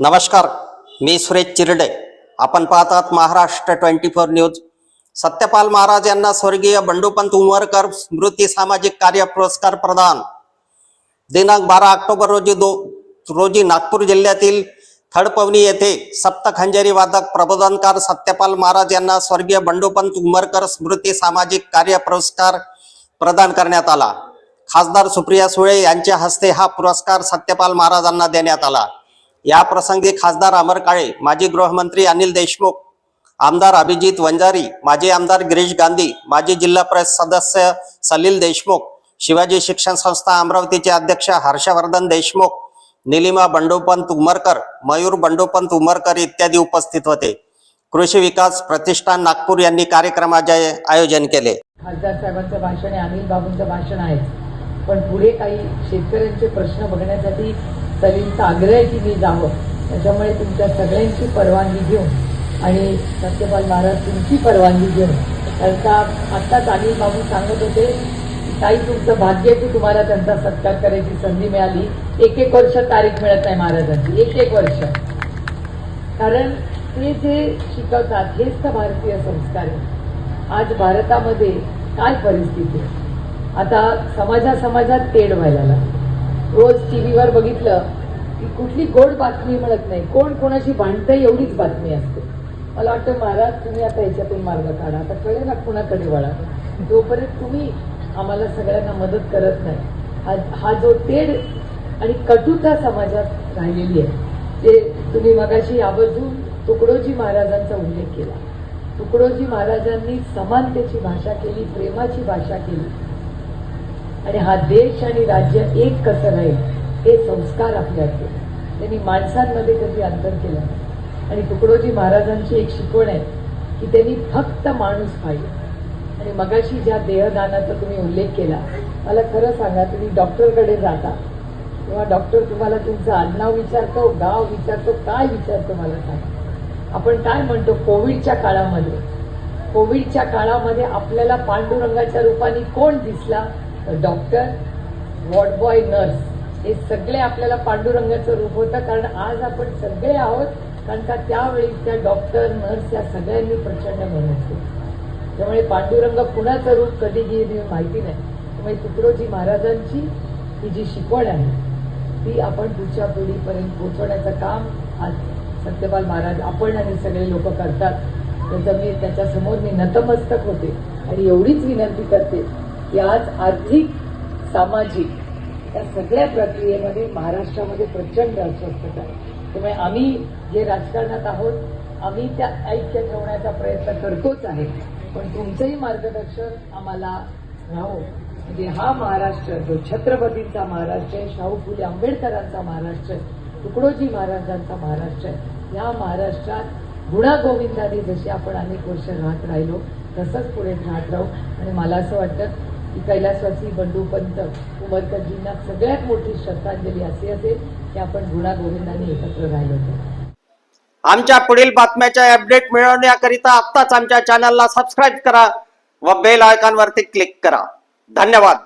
नमस्कार मी सुरेश चिरडे. आपण पाहतात Maharashtra twenty four news. Satyapal Maharaj यांना स्वर्गीय बंडूपंत उमरकर स्मृती सामाजिक कार्य पुरस्कार प्रदान. दिनांक बारा ऑक्टोबर रोजी दो रोजी नागपूर जिल्ह्यातील थडपवनी येथे सप्तखंजरी वादक प्रबोधनकार सत्यपाल महाराज यांना स्वर्गीय बंडूपंत उमरकर स्मृती सामाजिक कार्य पुरस्कार प्रदान करण्यात आला. खासदार सुप्रिया सुळे यांच्या हस्ते हा पुरस्कार सत्यपाल महाराजांना देण्यात आला. या प्रसंगी खासदार अमर काळे माजी गृहमंत्री अनिल देशमुख आमदार अभिजित वंजारी माजी आमदार गिरीश गांधी माजी जिल्हा परिषद सदस्य सलील देशमुख शिवाजी शिक्षण संस्था अमरावतीचे अध्यक्ष हर्षवर्धन देशमुख निलिमा बंडोपंत उमरकर मयूर बंडोपंत उमरकर इत्यादी उपस्थित होते. कृषी विकास प्रतिष्ठान नागपूर यांनी कार्यक्रमाचे आयोजन केले. खासदार साहेबांचं भाषण आहे अनिल बाबूंचं भाषण आहे. पण पुढे काही शेतकऱ्यांचे प्रश्न बघण्यासाठी सलीमचा आग्रह आहे की मी जावं. त्याच्यामुळे तुमच्या सगळ्यांची परवानगी घेऊन आणि सत्यपाल महाराज तुमची परवानगी घेऊन. कारण का आत्ताच अनिल बाबू सांगत होते काही तुमचं भाग्य की तुम्हाला त्यांचा सत्कार करायची संधी मिळाली. एक एक वर्ष तारीख मिळत नाही महाराजांची. एक एक वर्ष. कारण ते जे शिकवतात हेच तर भारतीय संस्कार आहे आज भारतामध्ये काय परिस्थिती आहे? आता समाजा समाजात तेढ व्हायला लागली. रोज टी व्हीवर बघितलं की कुठली गोड बातमी मिळत नाही. कोण कोणाशी भांडतं एवढीच बातमी असते. मला वाटतं महाराज तुम्ही आता याच्यातून मार्ग काढा. आता कळे ना कुणाकडे वळा. जोपर्यंत तुम्ही आम्हाला सगळ्यांना मदत करत नाही हा हा जो तेढ आणि कटुता समाजात राहिलेली आहे ते तुम्ही मगाशी आवर्जून तुकडोजी महाराजांचा उल्लेख केला. तुकडोजी महाराजांनी समानतेची भाषा केली प्रेमाची भाषा केली. आणि हा देश आणि राज्य एक कसं राहील हे संस्कार आपल्यात केले. त्यांनी माणसांमध्ये कधी अंतर केलं आणि तुकडोजी महाराजांची एक शिकवण आहे की त्यांनी फक्त माणूस पाहिजे. आणि मगाशी ज्या देहदानाचा तुम्ही उल्लेख केला मला खरं सांगा तुम्ही डॉक्टरकडे जाता तेव्हा डॉक्टर तुम्हाला तुमचं आडनाव विचारतो गाव विचारतो काय विचारतो मला सांगा. आपण काय म्हणतो कोविडच्या काळामध्ये? कोविडच्या काळामध्ये आपल्याला पांडुरंगाच्या रूपाने कोण दिसला? डॉक्टर वॉर्ड बॉय नर्स हे सगळे आपल्याला पांडुरंगाचं रूप होतं कारण आज आपण सगळे आहोत कारण का त्यावेळी त्या डॉक्टर नर्स या सगळ्यांनी प्रचंड मेहनत केली. त्यामुळे पांडुरंग कुणाचं रूप कधी घेईल हे माहिती नाही. त्यामुळे तुकडोजी महाराजांची ही जी शिकवण आहे ती आपण पुढच्या पिढीपर्यंत पोहोचवण्याचं काम आज सत्यपाल महाराज आपण आणि सगळे लोक करतात. त्याचं मी त्याच्यासमोर मी नतमस्तक होते आणि एवढीच विनंती करते याच आर्थिक सामाजिक या सगळ्या प्रक्रियेमध्ये महाराष्ट्रामध्ये प्रचंड अस्वस्थता आहे. त्यामुळे आम्ही जे राजकारणात आहोत आम्ही त्या ऐक्य ठेवण्याचा प्रयत्न करतोच आहे. पण तुमचंही मार्गदर्शन आम्हाला राहो. म्हणजे हा महाराष्ट्र जो छत्रपतींचा महाराष्ट्र आहे शाहू फुले आंबेडकरांचा महाराष्ट्र आहे तुकडोजी महाराजांचा महाराष्ट्र आहे या महाराष्ट्रात गुणागोविंदाने जशी आपण अनेक वर्ष राहत राहिलो तसंच पुढे राहत राहू. आणि मला असं वाटतं की कैलासवासी बंडूपंत उमरकरजींना सगळ्यात मोठी श्रद्धांजली असे असेल की आपण गुणागोविंदाने एकत्र राहिलो होतो. आमच्या पुढील बातम्याच्या अपडेट मिळवण्याकरिता आत्ताच आमच्या चॅनलला सबस्क्राईब करा व बेल आयकॉनवरती क्लिक करा. धन्यवाद.